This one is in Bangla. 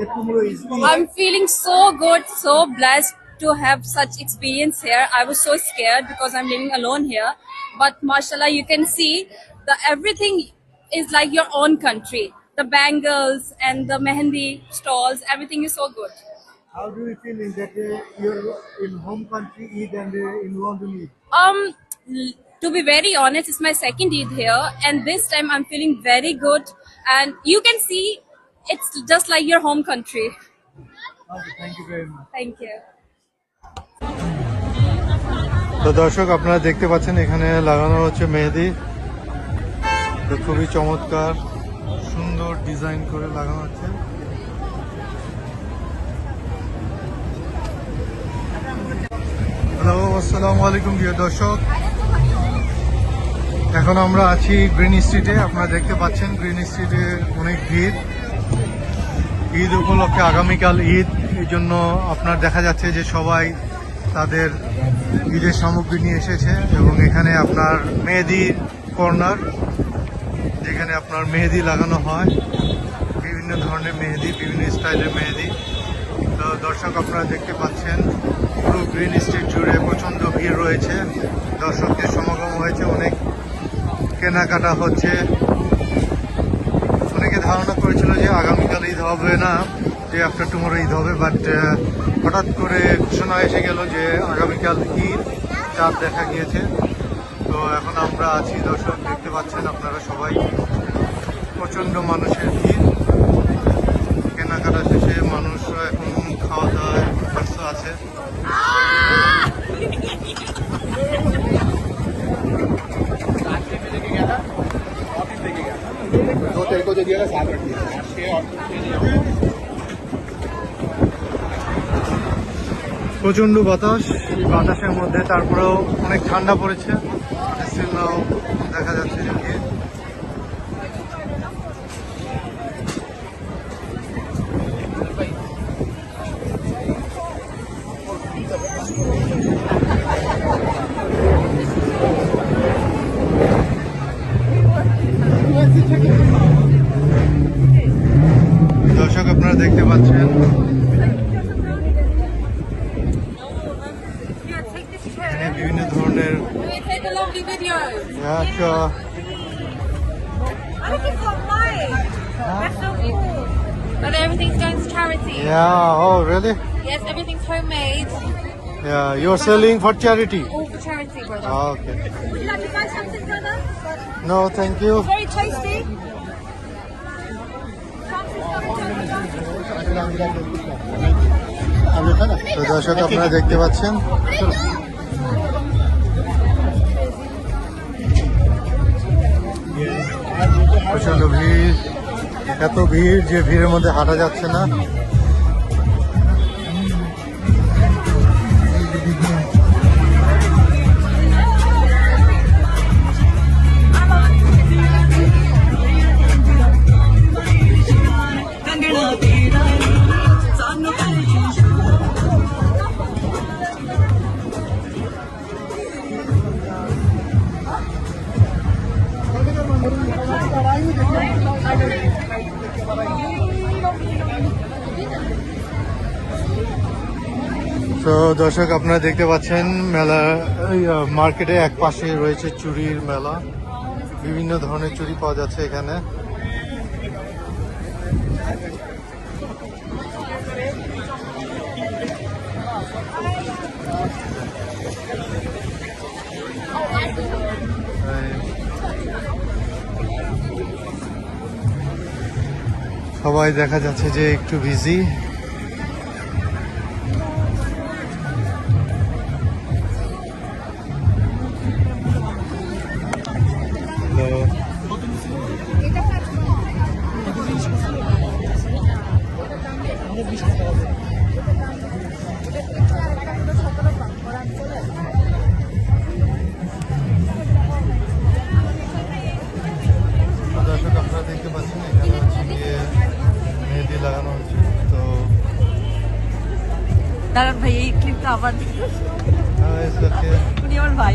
that tomorrow is Eid? I'm feeling so good, so blessed to have such experience here. I was so scared because I'm living alone here, but mashallah, you can see the everything is like your own country. The bangles and the mehendi stalls, everything is so good. How do you feel in that uh, you're in home country Eid and uh, in London Eid? Um, to be very honest, it's my second Eid here, and this time I'm feeling very good. And you can see it's just like your home country. Okay, thank you very much. Thank you. তো দর্শক আপনারা দেখতে পাচ্ছেন এখানে লাগানো হচ্ছে মেহেদি তো খুবই চমৎকার সুন্দর ডিজাইন করে লাগানো হচ্ছে হ্যালো আসসালামু আলাইকুম প্রিয় দর্শক এখন আমরা আছি গ্রিন স্ট্রিটে আপনারা দেখতে পাচ্ছেন গ্রিন স্ট্রিটে অনেক ভিড় ঈদ উপলক্ষে আগামীকাল ঈদ, এই জন্য আপনার দেখা যাচ্ছে যে সবাই তাদের ঈদের সামগ্রী নিয়ে এসেছে এবং এখানে আপনার মেহেদি কর্নার, যেখানে আপনার মেহেদি লাগানো হয়। বিভিন্ন ধরনের মেহেদি, বিভিন্ন স্টাইলের মেহেদি। তো দর্শক আপনারা দেখতে পাচ্ছেন, পুরো গ্রিন স্ট্রিট জুড়ে প্রচণ্ড ভিড় রয়েছে। দর্শকদের সমাগম হয়েছে, অনেক কেনাকাটা হচ্ছে। অনেকে ধারণা করেছিল যে আগামীকাল ঈদ হবে না, যে আফটার টুমোরো ঈদ হবে বাট হঠাৎ করে ঘোষণা এসে গেল যে আগামীকাল ঈদ, চাঁদ দেখা গিয়েছে। তো এখন আমরা আছি, দর্শক, দেখতে পাচ্ছেন আপনারা সবাই। প্রচণ্ড মানুষের ভিড় কেনাকাটা শেষে মানুষ এখন খাওয়া দাওয়ায় ব্যস্ত আছে প্রচণ্ড সাত বাতাস বাতাসের মধ্যে তারপরেও অনেক ঠান্ডা পড়েছে। দেখা যাচ্ছে আপনারা দেখতে পাচ্ছেন এখানে বিভিন্ন ধরনের take a lovely video. Yeah, sure. Look, it's got mine. That's so cool. And everything's going to charity. Yeah, oh really? Yes, everything's homemade. Yeah, you're selling for charity. All for charity, brother. Ah, okay. Would you like to buy something, brother? No, thank you. Very tasty. দর্শক আপনারা দেখতে পাচ্ছেন। প্রচণ্ড ভিড়। এত ভিড় যে ভিড়ের মধ্যে হাঁটা যাচ্ছে না। তো দর্শক, আপনারা দেখতে পাচ্ছেন মেলা মার্কেটে এক পাশে রয়েছে চুরির মেলা। বিভিন্ন ধরনের চুরি পাওয়া যাচ্ছে এখানে। সবাই দেখা যাচ্ছে যে একটু বিজি দর্শক আপনারা দেখতে পাচ্ছেন এখানে হচ্ছে গিয়ে মেহেদি লাগানো হচ্ছে তো দাঁড়ান ভাই এই ক্লিপটা আবার আহ, it's okay. উনি আমার ভাই